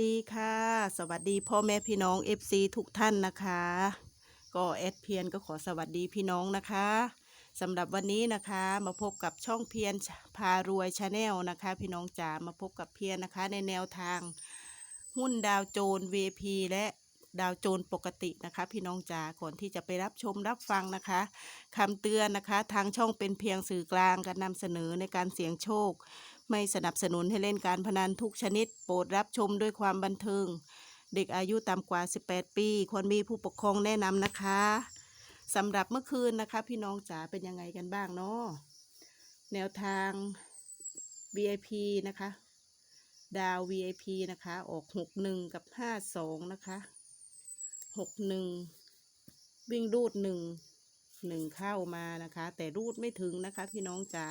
ดีค่ะ สวัสดีพ่อแม่พี่น้อง FC ทุกท่านนะคะ ก็แอดเพียนก็ขอสวัสดีพี่น้องนะคะสำหรับวันนี้นะคะมาพบกับช่องเพียนพารวยชาแนลนะคะ พี่น้องจ๋ามาพบกับเพียนนะคะ ในแนวทาง หุ้นดาวโจน VP และดาวโจนปกตินะคะ พี่น้องจ๋าก่อนที่จะไปรับชมรับฟังนะคะคำเตือนนะคะ ทางช่องเป็นเพียงสื่อกลางการนำเสนอในการเสี่ยงโชค ไม่สนับสนุนให้เล่นการพนันทุกชนิด โปรดรับชมด้วยความบันเทิง เด็กอายุต่ำกว่า 18 ปี ควรมีผู้ปกครองแนะนำนะคะสำหรับเมื่อคืนนะคะ พี่น้องจ๋าเป็นยังไงกันบ้างเนาะแนวทาง VIP นะคะ ดาว VIP นะคะ ออก 61 กับ 52 นะคะ 61 วิ่งรูด 1 1 เข้ามานะคะ แต่รูดไม่ถึงนะคะ พี่น้องจ๋า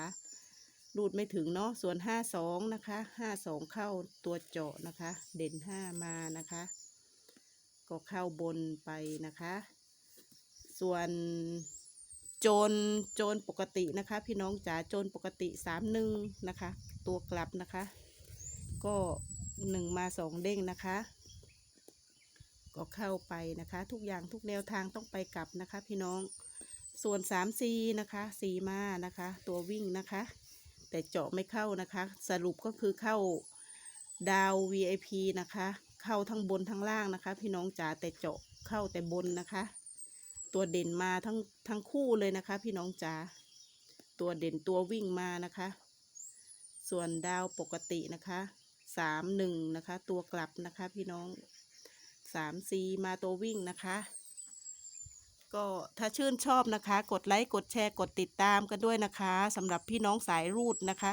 รูดไม่ถึงเนาะส่วนห้าสองนะคะห้าสองเข้าตัวเจาะนะคะ เด่นห้ามานะคะ ก็เข้าบนไปนะคะ ส่วนโจรโจรปกตินะคะ พี่น้องจ๋าโจรปกติสามหนึ่งนะคะ ตัวกลับนะคะ ก็หนึ่งมาสองเด้งนะคะ ก็เข้าไปนะคะ ทุกอย่างทุกแนวทางต้องไปกลับนะคะ พี่น้องส่วนสามซีนะคะสีมานะคะ ตัววิ่งนะคะ แต่เจาะไม่เข้านะคะ สรุปก็คือเข้าดาว VIP นะคะ เข้าทั้งบนทั้งล่างนะคะ พี่น้องจ๋าแต่เจาะเข้าแต่บนนะคะ ตัวเด่นมาทั้งทั้งคู่เลยนะคะ พี่น้องจ๋าตัวเด่นตัววิ่งมานะคะ ส่วนดาวปกตินะคะสามหนึ่งนะคะ ตัวกลับนะคะ พี่น้องสามซีมาตัววิ่งนะคะ ก็ถ้าชื่นชอบนะคะ กดไลค์กดแชร์กดติดตามกันด้วยนะคะสำหรับพี่น้องสายรูดนะคะ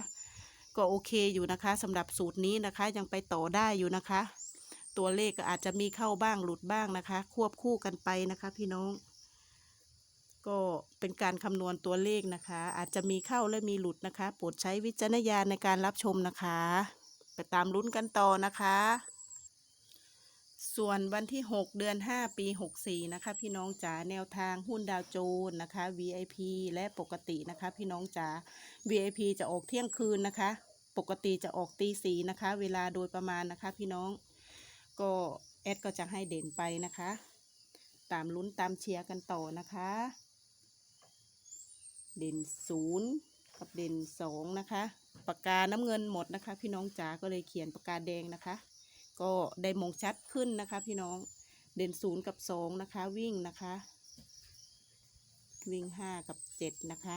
ก็โอเคอยู่นะคะสำหรับสูตรนี้นะคะยังไปต่อได้อยู่นะคะ ตัวเลขก็อาจจะมีเข้าบ้างหลุดบ้างนะคะ ควบคู่กันไปนะคะ พี่น้อง ก็เป็นการคำนวณตัวเลขนะคะ อาจจะมีเข้าและมีหลุดนะคะโปรดใช้วิจารณญาณในการรับชมนะคะ ไปตามลุ้นกันต่อนะคะ ส่วนวันที่ 6 เดือน 5 ปี 64 นะคะ พี่น้องจ๋าแนวทางหุ้นดาวโจน์นะคะ VIP และปกตินะคะ พี่น้องจ๋า VIP จะออกเที่ยงคืนนะคะ ปกติจะออกตีสีนะคะ เวลาโดยประมาณนะคะ พี่น้องก็แอดก็จะให้เด่นไปนะคะ ตามลุ้นตามเชียร์กันต่อนะคะ เด่นศูนย์กับเด่นสองนะคะปากกาน้ำเงินหมดนะคะ พี่น้องจ๋าก็เลยเขียนปากกาแดงนะคะ ก็ได้มองชัดขึ้นนะคะ พี่น้องเด่นศูนย์กับสองนะคะ วิ่งนะคะ วิ่งห้ากับเจ็ดนะคะ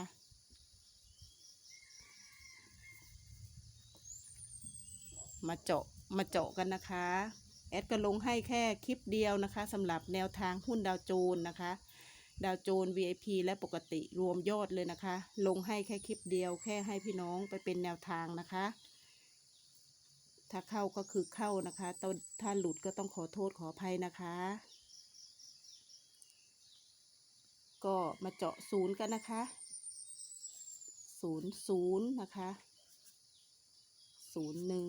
มาเจาะมาเจาะกันนะคะ แอดก็ลงให้แค่คลิปเดียวนะคะสำหรับแนวทางหุ้นดาวโจนนะคะ ดาวโจน VIP และปกติรวมยอดเลยนะคะ ลงให้แค่คลิปเดียวแค่ให้พี่น้องไปเป็นแนวทางนะคะ ถ้าเข้าก็คือเข้านะคะตอนถ้าหลุดก็ต้องขอโทษขออภัยนะคะ ก็มาเจาะศูนย์กันนะคะศูนย์ศูนย์นะคะศูนย์หนึ่ง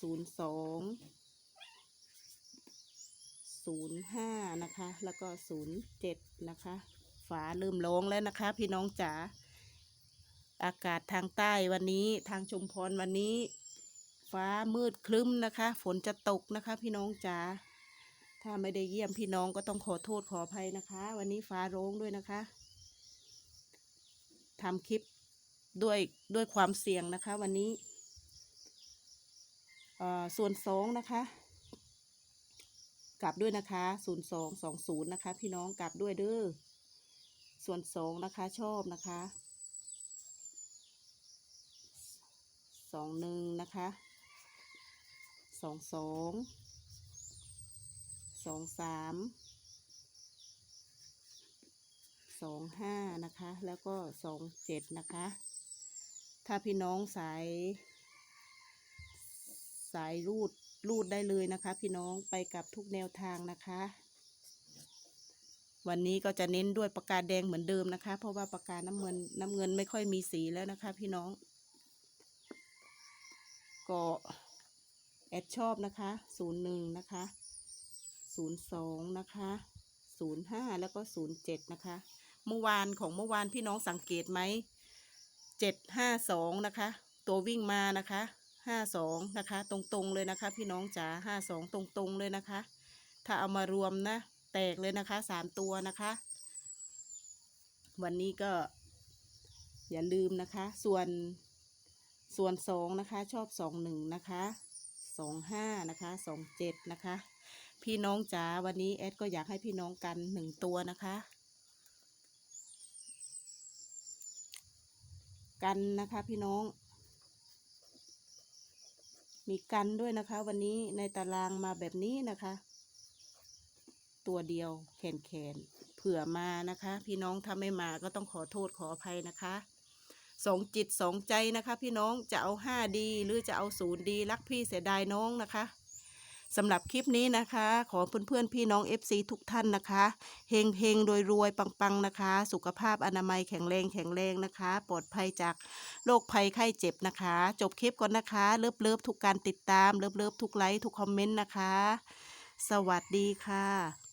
ศูนย์สองศูนย์ห้านะคะ แล้วก็ศูนย์เจ็ดนะคะ ฝาเริ่มร้องแล้วนะคะ พี่น้องจ๋าอากาศทางใต้วันนี้ทางชุมพรวันนี้ ฟ้ามืดครึ้มนะคะ ฝนจะตกนะคะ พี่น้องจ๋าถ้าไม่ได้เยี่ยมพี่น้องก็ต้องขอโทษขออภัยนะคะ วันนี้ฟ้าร้องด้วยนะคะทำคลิปด้วยด้วยความเสี่ยงนะคะ วันนี้อ่อส่วนสองนะคะ กลับด้วยนะคะศูนย์สองสองศูนย์นะคะ พี่น้องกลับด้วยเด้อส่วนสองนะคะชอบนะคะสองหนึ่งนะคะ สองสองสองสามสองห้านะคะ แล้วก็สองเจ็ดนะคะ ถ้าพี่น้องสาย สายรูดรูดได้เลยนะคะ พี่น้องไปกับทุกแนวทางนะคะ วันนี้ก็จะเน้นด้วยปากกาแดงเหมือนเดิมนะคะ เพราะว่าปากกาน้ำเงินน้ำเงินไม่ค่อยมีสีแล้วนะคะ พี่น้องก็ แอดชอบนะคะศูนย์หนึ่งนะคะศูนย์สองนะคะศูนย์ห้าแล้วก็ศูนย์เจ็ดนะคะ เมื่อวานของเมื่อวานพี่น้องสังเกตไหมเจ็ดห้าสองนะคะ ตัววิ่งมานะคะห้าสองนะคะ ตรงๆเลยนะคะ พี่น้องจ๋าห้าสองตรงๆเลยนะคะ ถ้าเอามารวมนะ แตกเลยนะคะสามตัวนะคะ วันนี้ก็ อย่าลืมนะคะ ส่วนส่วนสองนะคะ ชอบสองหนึ่งนะคะ สองห้านะคะสองเจ็ดนะคะ พี่น้องจ๋าวันนี้แอดก็อยากให้พี่น้องกันหนึ่งตัวนะคะ กันนะคะพี่น้อง มีกันด้วยนะคะ วันนี้ในตารางมาแบบนี้นะคะ ตัวเดียวแขนแขนเผื่อมานะคะ พี่น้องถ้าไม่มาก็ต้องขอโทษขออภัยนะคะ สองจิตสองใจนะคะ พี่น้องจะเอาห้าดีหรือจะเอาศูนย์ดีรักพี่เสียดายน้องนะคะสำหรับคลิปนี้นะคะ ขอเพื่อนเพื่อนพี่น้อง FC ทุกท่านนะคะเฮงเฮงรวยรวยๆปังๆนะคะ สุขภาพอนามัยแข็งแรงแข็งแรงนะคะ ปลอดภัยจากโรคภัยไข้เจ็บนะคะ จบคลิปก่อนนะคะ เลิฟเลิฟทุกการติดตาม เลิฟเลิฟทุกไลค์ทุกคอมเมนต์นะคะ สวัสดีค่ะ